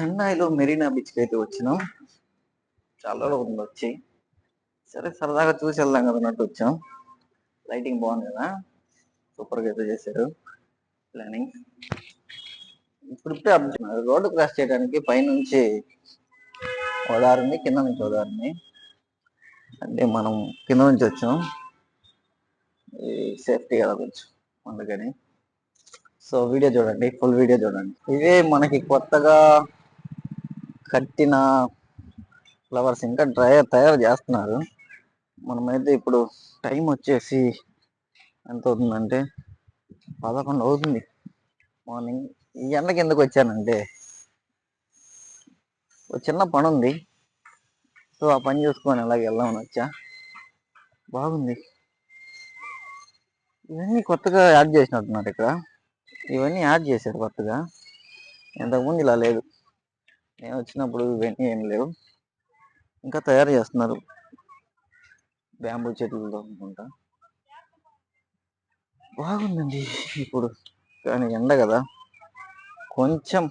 చెన్నైలో మెరీనా బీచ్కి అయితే వచ్చినాం. చాలా రోజులు వచ్చి. సరే సరదాగా చూసి వెళ్దాం కదా అన్నట్టు వచ్చాం. లైటింగ్ బాగుంది కదా. సూపర్గా అయితే చేశారు. ప్లానింగ్ ఇప్పుడిప్పుడే అర్థం రోడ్డు క్రాస్ చేయడానికి పైనుంచి ఓదారింది కింద నుంచి ఓదారింది అంటే మనం కింద నుంచి వచ్చాం. సేఫ్టీ కదా కొంచెం అందుకని. సో వీడియో చూడండి. ఫుల్ వీడియో చూడండి. ఇవే మనకి కొత్తగా కట్టిన ఫ్లవర్స్ ఇంకా డ్రై తయారు చేస్తున్నారు. మనమైతే ఇప్పుడు టైం వచ్చేసి ఎంత అవుతుందంటే పదకొండు అవుతుంది. మార్నింగ్ ఈ ఎండకి ఎందుకు వచ్చానంటే ఒక చిన్న పని ఉంది. సో ఆ పని చూసుకొని అలాగే వెళ్దామని వచ్చా. బాగుంది. ఇవన్నీ కొత్తగా యాడ్ చేసినట్టున్నారు ఇక్కడ. ఇవన్నీ యాడ్ చేశారు కొత్తగా. ఇంతకుముందు ఇలా లేదు. నేను వచ్చినప్పుడు ఇవన్నీ ఏం లేవు. ఇంకా తయారు చేస్తున్నారు. బ్యాంబూ చెట్లతో అనుకుంటా. బాగుందండి ఇప్పుడు. కానీ ఎండ కదా. కొంచెం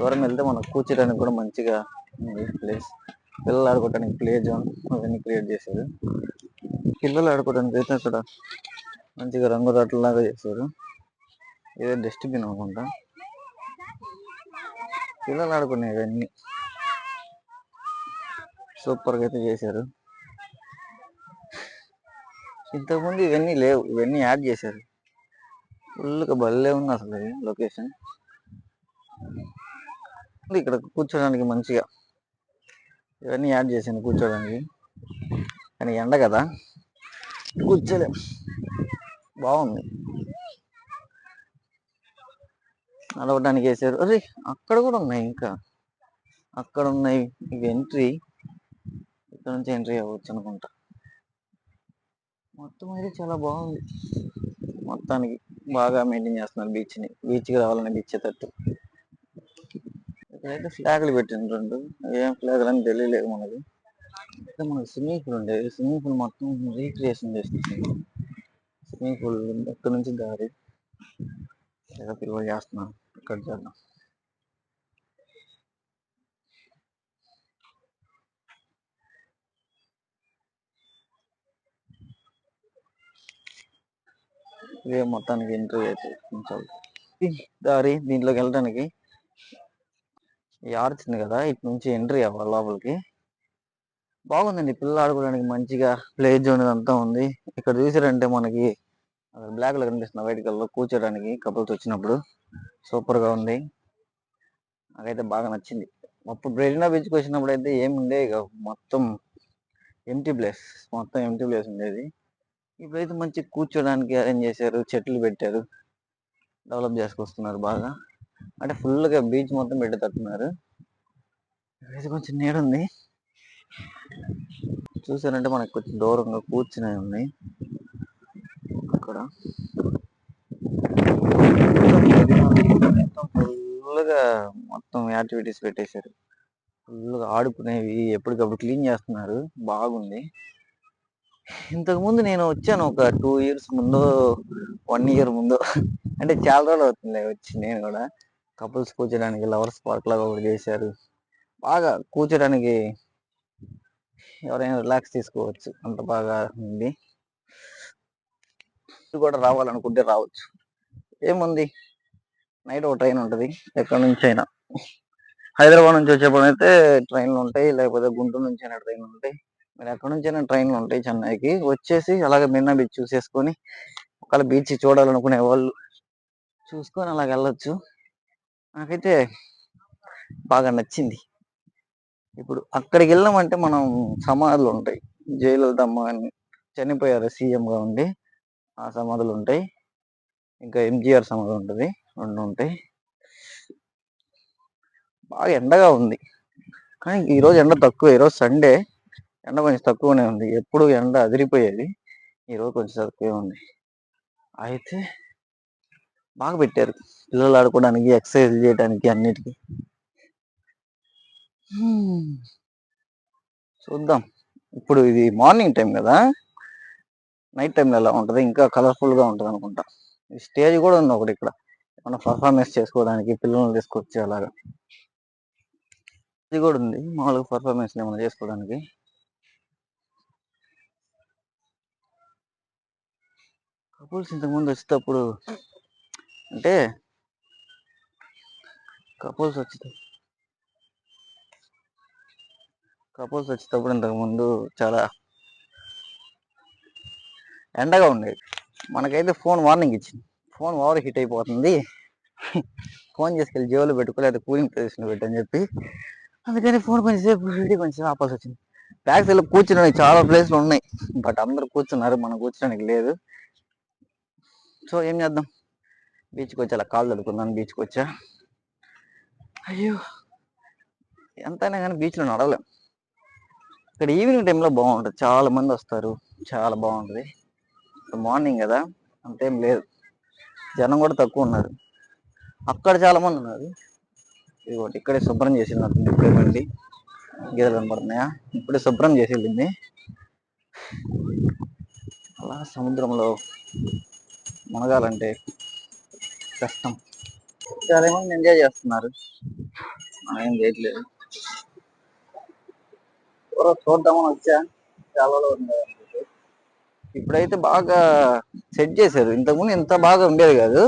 దూరం వెళ్తే మనకు కూర్చోడానికి కూడా మంచిగా ఉంది ప్లేస్. పిల్లలు ఆడుకోవడానికి ప్లే జోన్ అవన్నీ క్రియేట్ చేశారు. పిల్లలు ఆడుకోవడానికి అయితే అక్కడ మంచిగా రంగురాట్లలాగా చేశారు. ఏదో డస్ట్బిన్ అనుకుంటా. పిల్లలు ఆడుకునేవన్నీ సూపర్గా అయితే చేశారు. ఇంతకుముందు ఇవన్నీ లేవు ఇవన్నీ యాడ్ చేశారు. ఫుల్గా భలే ఉంది అసలు లొకేషన్. ఇక్కడ కూర్చోడానికి మంచిగా ఇవన్నీ యాడ్ చేశాను కూర్చోడానికి. కానీ ఎండ కదా. కూర్చోలేం. బాగుంది. నడవడానికి వేసారు. అరే అక్కడ కూడా ఉన్నాయి ఇంకా. అక్కడ ఉన్నాయి. ఇవి ఎంట్రీ. ఇక్కడ నుంచి ఎంట్రీ అవ్వచ్చు అనుకుంటా. మొత్తం అయితే చాలా బాగుంది. మొత్తానికి బాగా మెయింటైన్ చేస్తున్నారు బీచ్ని. బీచ్ రావాలని బీచ్ తట్టు. ఇక్కడైతే ఫ్లాగ్లు పెట్టిండ్రు రెండు. ఏం ఫ్లాగ్ అని తెలియలేదు మనకి. ఇక్కడ మనకి స్విమ్మింగ్ పూల్ ఉండేది స్విమ్మింగ్ పూల్ మొత్తం రీక్రియేషన్ చేస్తుంది స్విమ్మింగ్ పూల్ ఇక్కడ నుంచి దారి? ఏదో పిల్లలు చేస్తున్నాను ఇక్కడ చేద్దాం. ఇదే మొత్తానికి ఎంట్రీ అయితే దారి దీంట్లోకి వెళ్ళడానికి ఈ కదా ఇటు నుంచి ఎంట్రీ అవ్వాలి లోపలికి. బాగుందండి పిల్లలు ఆడుకోవడానికి మంచిగా ప్లే జోన్ అంతా ఉంది. ఇక్కడ చూసారంటే మనకి బ్లాక్లో కనిపిస్తుంది వైట్ కలర్లో కూర్చోడానికి కపుల్స్ వచ్చినప్పుడు సూపర్గా ఉంది. నాకైతే బాగా నచ్చింది. అప్పుడు బ్రెజినా బీచ్కి వచ్చినప్పుడు అయితే ఏముండే ఇక మొత్తం ఎంటీ ప్లేస్ మొత్తం ఎంటీ ప్లేస్ ఉండేది. ఇప్పుడైతే మంచి కూర్చోడానికి అరేంజ్ చేశారు చెట్లు పెట్టారు డెవలప్ చేసుకొస్తున్నారు బాగా. అంటే ఫుల్గా బీచ్ మొత్తం పెట్టేటట్టున్నారు. ఇప్పుడైతే కొంచెం నీడ ఉంది. చూసారంటే మనకి కొంచెం దూరంగా కూర్చునే ఇక్కడ మొత్తం ఫుల్గా మొత్తం యాక్టివిటీస్ పెట్టేశారు. ఫుల్గా ఆడుకునేవి ఎప్పటికప్పుడు క్లీన్ చేస్తున్నారు. బాగుంది. ఇంతకు ముందు నేను వచ్చాను ఒక టూ ఇయర్స్ ముందు వన్ ఇయర్ ముందు. అంటే చాలా రోజులు అవుతుంది వచ్చి నేను కూడా. కపుల్స్ కూర్చోడానికి లవర్స్ పార్క్ లాగా ఒకటి చేశారు. బాగా కూర్చోడానికి ఎవరైనా రిలాక్స్ తీసుకోవచ్చు. అంత బాగా ఉంది. కూడా రావాలనుకుంటే రావచ్చు. ఏముంది? నైట్ ఒక ట్రైన్ ఉంటుంది. ఎక్కడి నుంచి అయినా హైదరాబాద్ నుంచి వచ్చేప్పుడు అయితే ట్రైన్లు ఉంటాయి. లేకపోతే గుంటూరు నుంచి అయినా ట్రైన్లు ఉంటాయి. మీరు ఎక్కడి నుంచి అయినా ట్రైన్లు ఉంటాయి చెన్నైకి. వచ్చేసి అలాగే మిన్నా బీచ్ చూసేసుకొని ఒకవేళ బీచ్ చూడాలనుకునే వాళ్ళు చూసుకొని అలాగ వెళ్ళొచ్చు. నాకైతే బాగా నచ్చింది. ఇప్పుడు అక్కడికి వెళ్ళామంటే మనం సమాధులు ఉంటాయి. జయలలితమ్మ అని చనిపోయారు సీఎంగా ఉండి. ఆ సమాధులు ఉంటాయి. ఇంకా ఎంజిఆర్ సమాధి ఉంటుంది. రెండు ఉంటాయి. బాగా ఎండగా ఉంది. కానీ ఈరోజు ఎండ తక్కువ. ఈరోజు సండే. ఎండ కొంచెం తక్కువనే ఉంది. ఎప్పుడు ఎండ అదిరిపోయేది. ఈరోజు కొంచెం తక్కువే ఉంది. అయితే బాగా పెట్టారు. పిల్లలు ఆడుకోవడానికి ఎక్సర్సైజ్ చేయడానికి అన్నిటికీ. చూద్దాం. ఇప్పుడు ఇది మార్నింగ్ టైం కదా. నైట్ టైంలో ఎలా ఉంటుంది? ఇంకా కలర్ఫుల్గా ఉంటుంది అనుకుంటా. స్టేజ్ కూడా ఉంది ఒకటి ఇక్కడ. మన పర్ఫార్మెన్స్ చేసుకోవడానికి పిల్లల్ని తీసుకొచ్చి అలాగా. ఇది కూడా ఉంది. మామూలుగా పర్ఫార్మెన్స్ ఏమైనా చేసుకోవడానికి? కపుల్స్ ఇంతకుముందు వచ్చేటప్పుడు అంటే కపుల్స్ వచ్చేటప్పుడు కపుల్స్ వచ్చేటప్పుడు ఇంతకుముందు చాలా ఎండగా ఉండేది. మనకైతే ఫోన్ వార్నింగ్ ఇచ్చింది. ఫోన్ ఓవర్ హీట్ అయిపోతుంది. ఫోన్ చేసుకెళ్ళి జేబులో పెట్టుకోలేదు కూలింగ్ ప్రదేశంలో పెట్టని చెప్పి అందుకని ఫోన్ కొంచెంసేపు వీడియో కొంచెం ఆపాల్సి వచ్చింది. బ్యాక్ సైడ్లో కూర్చోడానికి చాలా ప్లేస్లు ఉన్నాయి. బట్ అందరూ కూర్చున్నారు మనం కూర్చోడానికి లేదు. సో ఏం చేద్దాం? బీచ్కి వచ్చి అలా కాలు తడుకుందాం బీచ్కి వచ్చా? అయ్యో! ఎంతైనా కానీ బీచ్లో నడవలేం. ఇక్కడ ఈవినింగ్ టైంలో బాగుంటుంది. చాలా మంది వస్తారు. చాలా బాగుంటుంది. మార్నింగ్ కదా అంతేం లేదు. జనం కూడా తక్కువ ఉన్నారు. అక్కడ చాలా మంది ఉన్నారు. ఇదిగోటి ఇక్కడే శుభ్రం చేసినట్టుంది ఇప్పుడే బండి. గీతలు కనపడుతున్నాయా? ఇప్పుడే శుభ్రం చేసి వెళ్ళింది అలా సముద్రంలో మునగాలంటే కష్టం. చాలా మంది ఎంజాయ్ చేస్తున్నారు. మనం ఏం చేయట్లేదు. ఎవరో చూద్దామని వచ్చా? చాలా ఉంది ఇప్పుడైతే బాగా సెట్ చేశారు. ఇంతకుముందు ఇంత బాగా ఉండేది కాదు.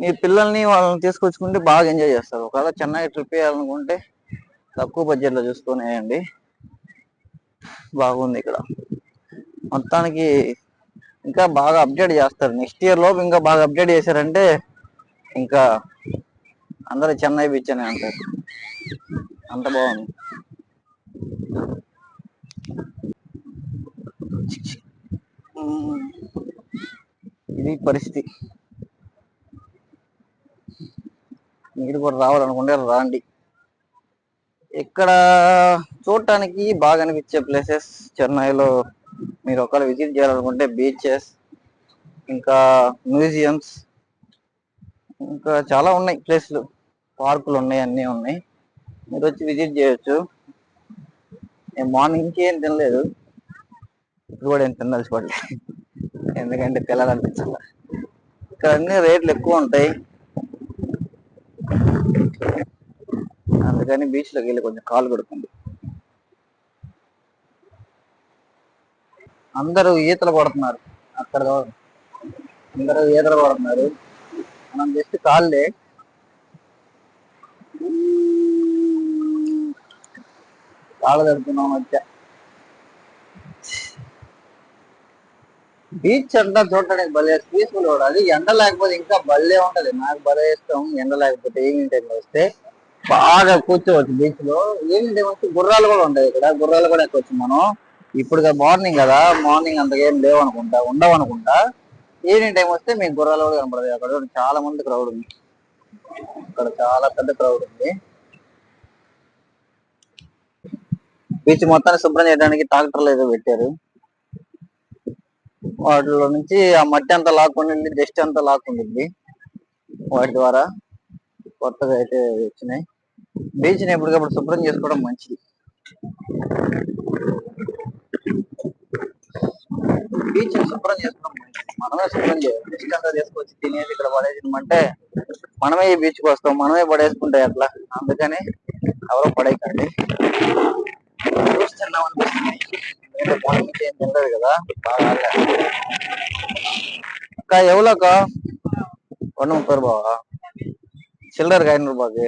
మీ పిల్లల్ని వాళ్ళని తీసుకొచ్చుకుంటే బాగా ఎంజాయ్ చేస్తారు. ఒకవేళ చెన్నై ట్రిప్ వేయాలనుకుంటే తక్కువ బడ్జెట్లో చూసుకొని వేయండి. బాగుంది ఇక్కడ. మొత్తానికి ఇంకా బాగా అప్డేట్ చేస్తారు. నెక్స్ట్ ఇయర్ లోపు ఇంకా బాగా అప్డేట్ చేశారంటే ఇంకా అందరూ చెన్నై బీచ్ అనే అంటారు. అంత బాగుంది. ఇది పరిస్థితి. మీరు కూడా రావాలనుకుంటే రాండి. ఇక్కడ చూడటానికి బాగా అనిపించే ప్లేసెస్ చెన్నైలో మీరు ఒకవేళ విజిట్ చేయాలనుకుంటే బీచెస్ ఇంకా మ్యూజియంస్ ఇంకా చాలా ఉన్నాయి ప్లేస్లు పార్కులు ఉన్నాయి అన్నీ ఉన్నాయి. మీరు వచ్చి విజిట్ చేయొచ్చు. నేను మార్నింగ్ ఏం తినలేదు. ఇప్పుడు కూడా ఏం తినాల్సి పడలేదు ఎందుకంటే తినాలనిపించాల ఇక్కడ అన్ని రేట్లు ఎక్కువ ఉంటాయి. అందుకని బీచ్లోకి వెళ్ళి కొంచెం కాలు కొడుకుంది. అందరూ ఈతలు కొడుతున్నారు. అక్కడ అందరూ ఈతలు కొడుతున్నారు. మనం జస్ట్ కాళ్ళే. కాళ్ళు తడుతున్నాం వచ్చా బీచ్ అంతా చూడటానికి భలే పీస్ఫుల్ కూడా అది ఎండ లేకపోతే ఇంకా భలే ఉంటది. నాకు భలే ఇష్టం ఎండ లేకపోతే ఈవినింగ్ టైం వస్తే. బాగా కూర్చోవచ్చు బీచ్లో. ఈవినింగ్ టైం వస్తే గుర్రాలు కూడా ఉంటాయి ఇక్కడ. గుర్రాలు కూడా ఎక్కొచ్చు మనం. ఇప్పుడు మార్నింగ్ కదా. మార్నింగ్ అంతకేం లేవు అనుకుంటా. ఉండవు అనుకుంటా. ఈవినింగ్ టైం వస్తే మీకు గుర్రాలు కూడా కనపడతాయి. అక్కడ చాలా మంది క్రౌడ్ ఉంది. అక్కడ చాలా పెద్ద క్రౌడ్ ఉంది. బీచ్ మొత్తాన్ని శుభ్రం చేయడానికి ట్రాక్టర్లు ఏదో పెట్టారు. వాటిలో నుంచి ఆ మట్టి అంతా లాక్కుండి డస్ట్ అంతా లాక్కుంటుంది. వాటి ద్వారా కొత్తగా అయితే వచ్చినాయి. బీచ్ని ఎప్పటికప్పుడు శుభ్రం చేసుకోవడం మంచిది. బీచ్ శుభ్రం చేసుకోవడం మంచిది. మనమే శుభ్రం చేయాలి డస్ట్ అంతా తీసుకొచ్చి తినేసి ఇక్కడ పడేసినామంటే మనమే ఈ బీచ్కి వస్తాం. మనమే పడేసుకుంటాయి అట్లా అందుకని ఎవరో పడేయకండి. చూస్తున్నాం అనిపిస్తుంది ఎందుకంటే మార్నింగ్ ఏం తినలేదు కదా బాగా ఆగలేదు. అక్క எவ்வளோக்கா ஒன்று முப்பது ரூபாவா சில்லருக்கு ஐநூறு ரூபாய்க்கு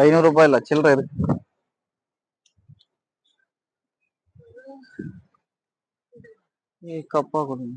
ஐநூறு ரூபாய் இல்ல சில்லறை இருக்கு ஏய், கப்பா கொடுங்க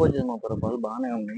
ఆగలే బాగా బాగానే ఉంది.